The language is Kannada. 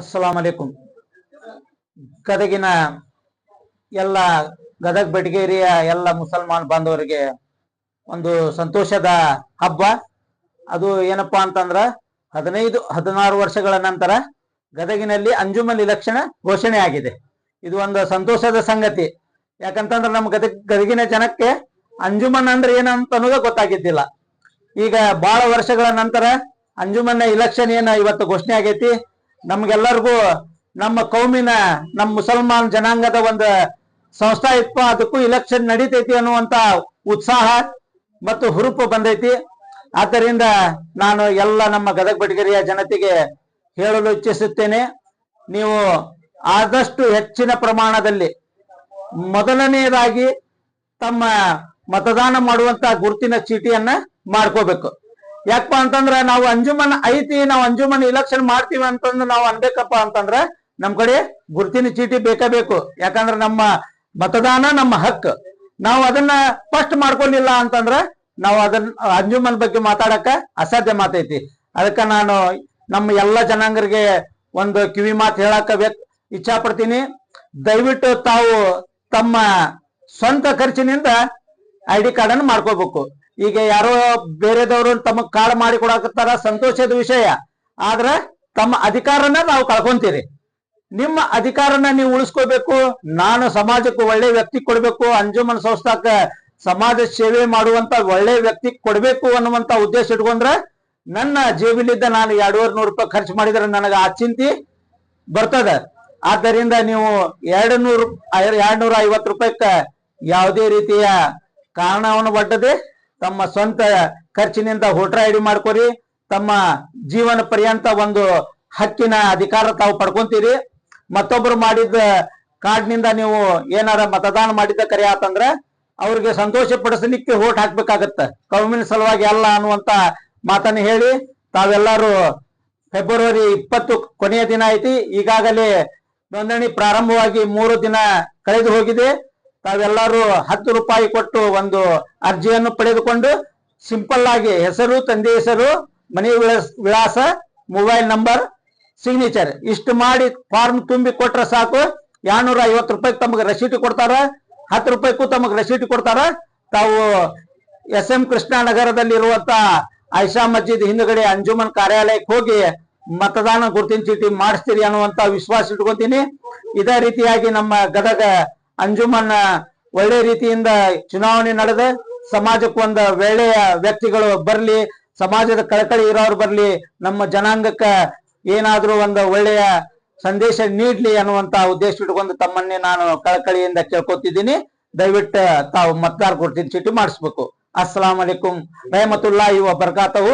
ಅಸ್ಸಲಾಂ ಅಲೈಕುಂ ಗದಗಿನ ಎಲ್ಲ ಗದಗ ಬೆಟಗೇರಿಯ ಎಲ್ಲ ಮುಸಲ್ಮಾನ್ ಬಾಂಧವರಿಗೆ ಒಂದು ಸಂತೋಷದ ಹಬ್ಬ. ಅದು ಏನಪ್ಪಾ ಅಂತಂದ್ರ ಹದಿನೈದು, ಹದಿನಾರು ವರ್ಷಗಳ ನಂತರ ಗದಗಿನಲ್ಲಿ ಅಂಜುಮನ್ ಇಲಕ್ಷಣ ಘೋಷಣೆ ಆಗಿದೆ. ಇದು ಒಂದು ಸಂತೋಷದ ಸಂಗತಿ. ಯಾಕಂತಂದ್ರೆ ನಮ್ಮ ಗದಗ, ಗದಗಿನ ಜನಕ್ಕೆ ಅಂಜುಮನ್ ಅಂದ್ರೆ ಏನಂತ ಅನ್ನೋದು ಗೊತ್ತಾಗಿದ್ದಿಲ್ಲ. ಈಗ ಬಹಳ ವರ್ಷಗಳ ನಂತರ ಅಂಜುಮನ್ನ ಇಲೆಕ್ಷನ್ ಏನ ಇವತ್ತು ಘೋಷಣೆ ಆಗೈತಿ. ನಮ್ಗೆಲ್ಲರಿಗೂ ನಮ್ಮ ಕೌಮಿನ, ನಮ್ಮ ಮುಸಲ್ಮಾನ್ ಜನಾಂಗದ ಒಂದು ಸಂಸ್ಥಾ ಇತ್ತು. ಅದಕ್ಕೂ ಇಲೆಕ್ಷನ್ ನಡೀತೈತಿ ಅನ್ನುವಂತ ಉತ್ಸಾಹ ಮತ್ತು ಹುರುಪು ಬಂದೈತಿ. ಆದ್ದರಿಂದ ನಾನು ಎಲ್ಲ ನಮ್ಮ ಗದಗ ಬಟಗರಿಯ ಜನತೆಗೆ ಹೇಳಲು ಇಚ್ಛಿಸುತ್ತೇನೆ, ನೀವು ಆದಷ್ಟು ಹೆಚ್ಚಿನ ಪ್ರಮಾಣದಲ್ಲಿ ಮೊದಲನೆಯದಾಗಿ ತಮ್ಮ ಮತದಾನ ಮಾಡುವಂತ ಗುರುತಿನ ಚೀಟಿಯನ್ನ ಮಾಡ್ಕೋಬೇಕು. ಯಾಕಪ್ಪ ಅಂತಂದ್ರ ನಾವು ಅಂಜುಮನ್ ಐತಿ, ನಾವು ಅಂಜುಮನ್ ಇಲೆಕ್ಷನ್ ಮಾಡ್ತೀವಿ ಅಂತಂದ್ರೆ ನಾವು ಅನ್ಬೇಕಪ್ಪ ಅಂತಂದ್ರ ನಮ್ ಕಡೆ ಗುರುತಿನ ಚೀಟಿ ಬೇಕೇ ಬೇಕು. ಯಾಕಂದ್ರ ನಮ್ಮ ಮತದಾನ ನಮ್ಮ ಹಕ್ಕು. ನಾವು ಅದನ್ನ ಫಸ್ಟ್ ಮಾಡ್ಕೊಂಡಿಲ್ಲ ಅಂತಂದ್ರ ನಾವು ಅದನ್ನ ಅಂಜುಮನ್ ಬಗ್ಗೆ ಮಾತಾಡಕ ಅಸಾಧ್ಯ ಮಾತೈತಿ. ಅದಕ್ಕ ನಾನು ನಮ್ಮ ಎಲ್ಲ ಜನಾಂಗರಿಗೆ ಒಂದು ಕಿವಿ ಮಾತು ಹೇಳಕ್ಕ ಇಚ್ಛಾ ಪಡ್ತೀನಿ ದಯವಿಟ್ಟು ತಾವು ತಮ್ಮ ಸ್ವಂತ ಖರ್ಚಿನಿಂದ ಐ ಡಿ ಕಾರ್ಡ್ ಅನ್ನು ಮಾಡ್ಕೋಬೇಕು. ಈಗ ಯಾರೋ ಬೇರೆದವರು ತಮಗ್ ಕಾಳು ಮಾಡಿ ಕೊಡಕತ್ತಾರ ಸಂತೋಷದ ವಿಷಯ. ಆದ್ರ ತಮ್ಮ ಅಧಿಕಾರನ ನಾವು ಕಳ್ಕೊಂತೀರಿ. ನಿಮ್ಮ ಅಧಿಕಾರನ ನೀವು ಉಳಿಸ್ಕೋಬೇಕು. ನಾನು ಸಮಾಜಕ್ಕೆ ಒಳ್ಳೆ ವ್ಯಕ್ತಿ ಕೊಡ್ಬೇಕು. ಅಂಜುಮನ್ ಸಂಸ್ಥಾಕ ಸಮಾಜ ಸೇವೆ ಮಾಡುವಂತ ಒಳ್ಳೆ ವ್ಯಕ್ತಿ ಕೊಡ್ಬೇಕು ಅನ್ನುವಂತ ಉದ್ದೇಶ ಇಟ್ಕೊಂಡ್ರ ನನ್ನ ಜೇಬಿನಿಂದ ನಾನು ಎರಡೂವರೆ ನೂರು ರೂಪಾಯಿ ಖರ್ಚು ಮಾಡಿದ್ರೆ ನನಗೆ ಆ ಚಿಂತಿ ಬರ್ತದ. ಆದ್ದರಿಂದ ನೀವು ಎರಡು ನೂರು ಎರಡ್ ನೂರ ಐವತ್ತು ರೂಪಾಯಿಕ ಯಾವುದೇ ರೀತಿಯ ಕಾರಣವನ್ನು ಒಡ್ಡದೆ ತಮ್ಮ ಸ್ವಂತ ಖರ್ಚಿನಿಂದ ವೋಟರ್ ಐ ಡಿ ಮಾಡ್ಕೊರಿ. ತಮ್ಮ ಜೀವನ ಪರ್ಯಂತ ಒಂದು ಹಕ್ಕಿನ ಅಧಿಕಾರ ತಾವು ಪಡ್ಕೊಂತೀರಿ. ಮತ್ತೊಬ್ರು ಮಾಡಿದ ಕಾರ್ಡ್ನಿಂದ ನೀವು ಏನಾರ ಮತದಾನ ಮಾಡಿದ್ದ ಕರೆ ಆತಂದ್ರ ಅವ್ರಿಗೆ ಸಂತೋಷ ಪಡಿಸಲಿಕ್ಕೆ ವೋಟ್ ಹಾಕ್ಬೇಕಾಗತ್ತ. ಕೌಮಿನ ಸಲುವಾಗಿ ಅಲ್ಲ ಅನ್ನುವಂತ ಮಾತನ್ನ ಹೇಳಿ ತಾವೆಲ್ಲರೂ ಫೆಬ್ರವರಿ ಇಪ್ಪತ್ತು ಕೊನೆಯ ದಿನ ಐತಿ. ಈಗಾಗಲೇ ನೋಂದಣಿ ಪ್ರಾರಂಭವಾಗಿ ಮೂರು ದಿನ ಕಳೆದು ಹೋಗಿದೆ. ತಾವೆಲ್ಲರೂ ಹತ್ತು ರೂಪಾಯಿ ಕೊಟ್ಟು ಒಂದು ಅರ್ಜಿಯನ್ನು ಪಡೆದುಕೊಂಡು ಸಿಂಪಲ್ ಆಗಿ ಹೆಸರು, ತಂದೆ ಹೆಸರು, ಮನೆ ವಿಳಾಸ- ಮೊಬೈಲ್ ನಂಬರ್, ಸಿಗ್ನೇಚರ್. ಇಷ್ಟು ಮಾಡಿ ಫಾರ್ಮ್ ತುಂಬಿ ಕೊಟ್ರೆ ಸಾಕು. ಎರಡ್ನೂರ ಐವತ್ತು ರೂಪಾಯಿ ತಮಗೆ ರಸೀಟಿ ಕೊಡ್ತಾರ? ಹತ್ತು ರೂಪಾಯಿಗೂ ತಮಗೆ ರಸೀಟಿ ಕೊಡ್ತಾರ? ತಾವು ಎಸ್ ಎಂ ಕೃಷ್ಣ ನಗರದಲ್ಲಿರುವಂತ ಐಷಾ ಮಸ್ಜಿದ್ ಹಿಂದ್ಗಡೆ ಅಂಜುಮನ್ ಕಾರ್ಯಾಲಯಕ್ಕೆ ಹೋಗಿ ಮತದಾನ ಗುರುತಿನ ಚೀಟಿ ಮಾಡಿಸ್ತೀರಿ ಅನ್ನುವಂತ ವಿಶ್ವಾಸ ಇಟ್ಕೊಂತೀನಿ. ಇದೇ ರೀತಿಯಾಗಿ ನಮ್ಮ ಗದಗ ಅಂಜುಮನ್ ಒಳ್ಳೆ ರೀತಿಯಿಂದ ಚುನಾವಣೆ ನಡೆದ ಸಮಾಜಕ್ಕೊಂದ ಒಂದು ಒಳ್ಳೆಯ ವ್ಯಕ್ತಿಗಳು ಬರ್ಲಿ, ಸಮಾಜದ ಕಳಕಳಿ ಇರೋರು ಬರ್ಲಿ, ನಮ್ಮ ಜನಾಂಗಕ್ಕ ಏನಾದ್ರೂ ಒಂದು ಒಳ್ಳೆಯ ಸಂದೇಶ ನೀಡ್ಲಿ ಅನ್ನುವಂತ ಉದ್ದೇಶ ಇಟ್ಕೊಂಡು ತಮ್ಮನ್ನೇ ನಾನು ಕಳಕಳಿಯಿಂದ ಕೇಳ್ಕೊತಿದ್ದೀನಿ. ದಯವಿಟ್ಟು ತಾವು ಮತದಾರ ಗುರುತಿನ ಚೀಟಿ ಮಾಡಿಸ್ಬೇಕು. ಅಸ್ಸಲಾಂ ಅಲೈಕುಂ ಇವ ವಬರ್ಕಾತಹು.